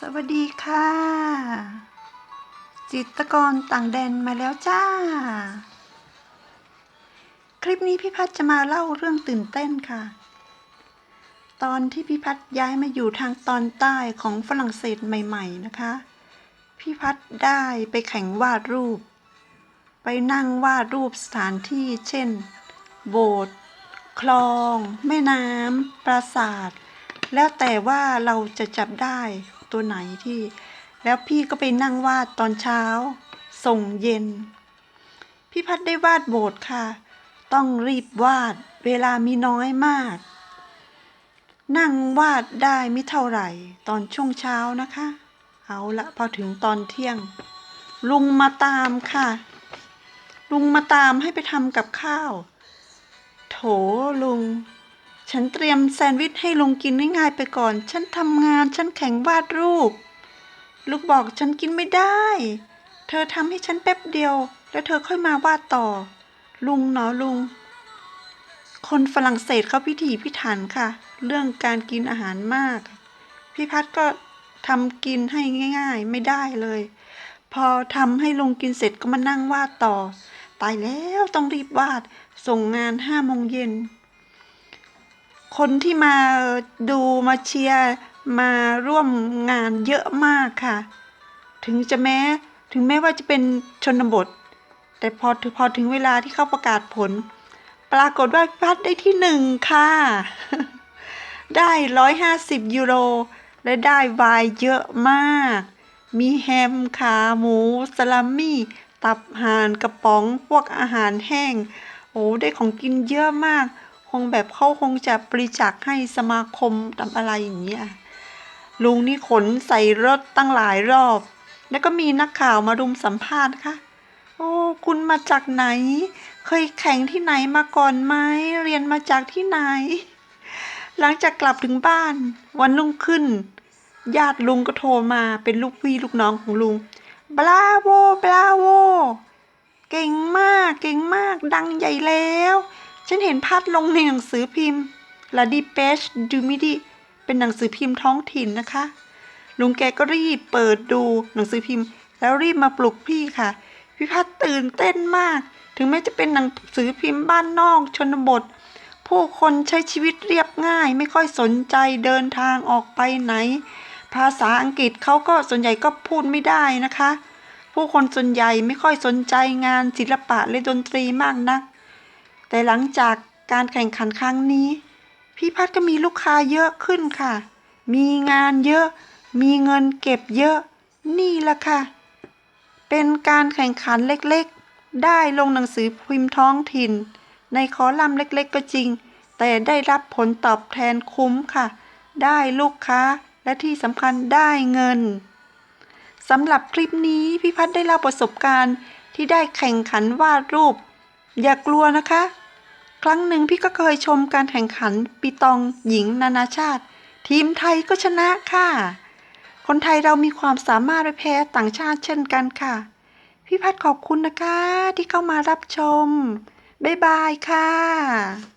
สวัสดีค่ะ จิตกรต่างแดนมาแล้วจ้า คลิปนี้พี่พัดจะมาเล่าเรื่องตื่นเต้นค่ะ ตอนที่พี่พัดย้ายมาอยู่ทางตอนใต้ของฝรั่งเศสใหม่ ๆ นะคะ พี่พัดได้ไปแข่งวาดรูป ไปนั่งวาดรูปสถานที่เช่น โบสถ์คลอง แม่น้ำปราสาท แล้วแต่ว่าเราจะจับได้ ตัวไหนที่ แล้วพี่ก็ไปนั่งวาดตอนเช้า ส่งเย็น พี่พัดได้วาดโบสถ์ค่ะ ต้องรีบวาดเวลามีน้อยมาก นั่งวาดได้ไม่เท่าไหร่ ตอนช่วงเช้านะคะ เอาละพอถึงตอนเที่ยง ลุงมาตามค่ะ ลุงมาตามให้ไปทำกับข้าว โถลุง ฉันเตรียมแซนด์วิชให้ลุงกินง่ายๆไปก่อน ฉันทำงาน ฉันแข่งวาดรูป ลูกบอกฉันกินไม่ได้ เธอทำให้ฉันแป๊บเดียว แล้วเธอค่อยมาวาดต่อ ลุงเนาะลุง คนฝรั่งเศสเขาพิถีพิถันค่ะ เรื่องการกินอาหารมาก พี่พัดก็ทำกินให้ง่าย ๆ ไม่ได้เลย พอทำให้ลุงกินเสร็จก็มานั่งวาดต่อ ตายแล้วต้องรีบวาด ส่งงานห้าโมงเย็น คนที่มาดูมาเชียร์มาร่วมงานเยอะมากค่ะ ถึงจะแม้ถึงแม้ว่าจะเป็นชนบท แต่พอถึงพอถึงเวลาที่เขาประกาศผล ปรากฏว่าพัดได้ที่หนึ่งค่ะ ได้ร้อยห้าสิบยูโร และได้วน์เยอะมาก มีแฮมขาหมูสลัมมี่ ตับห่านกระป๋องพวกอาหารแห้ง โอ้ได้ของกินเยอะมาก คงแบบเขาคงจะบริจาคให้สมาคมทำอะไรอย่างเงี้ยลุงนี่ขนใส่รถตั้งหลายรอบ แล้วก็มีนักข่าวมารุมสัมภาษณ์นะคะโอ้ คุณมาจากไหน เคยแข่งที่ไหนมาก่อนไหมเรียนมาจากที่ไหน หลังจากกลับถึงบ้าน วันรุ่งขึ้น ญาติลุงก็โทรมาเป็นลูกพี่ลูกน้องของลุงบราโวบราโวเก่งมาก เก่งมาก ดังใหญ่แล้ว ฉันเห็นพัดลงในหนังสือพิมพ์ลาดิเปชดูมิดิเป็นหนังสือพิมพ์ท้องถิ่นนะคะ ลุงแกก็รีบเปิดดูหนังสือพิมพ์ แล้วรีบมาปลุกพี่ค่ะ พี่พัดตื่นเต้นมาก ถึงแม้จะเป็นหนังสือพิมพ์บ้านนอกชนบท ผู้คนใช้ชีวิตเรียบง่าย ไม่ค่อยสนใจเดินทางออกไปไหน ภาษาอังกฤษเขาก็ส่วนใหญ่ก็พูดไม่ได้นะคะ ผู้คนส่วนใหญ่ไม่ค่อยสนใจงานศิลปะและดนตรีมากนัก แต่หลังจากการแข่งขันครั้งนี้ พี่พัดก็มีลูกค้าเยอะขึ้นค่ะ มีงานเยอะ มีเงินเก็บเยอะ นี่แหละค่ะ เป็นการแข่งขันเล็กๆ ได้ลงหนังสือพิมพ์ท้องถิ่น ในคอลัมน์เล็กๆ ก็จริง แต่ได้รับผลตอบแทนคุ้มค่ะ ได้ลูกค้าและที่สำคัญได้เงินสำหรับคลิปนี้พี่พัดได้เล่าประสบการณ์ที่ได้แข่งขันวาดรูป อย่ากลัวนะคะ ครั้งหนึ่งพี่ก็เคยชมการแข่งขันปีตองหญิงนานาชาติ ทีมไทยก็ชนะค่ะ คนไทยเรามีความสามารถไปแพ้ต่างชาติเช่นกันค่ะ พี่พัดขอบคุณนะคะที่เข้ามารับชม บ๊ายบายค่ะ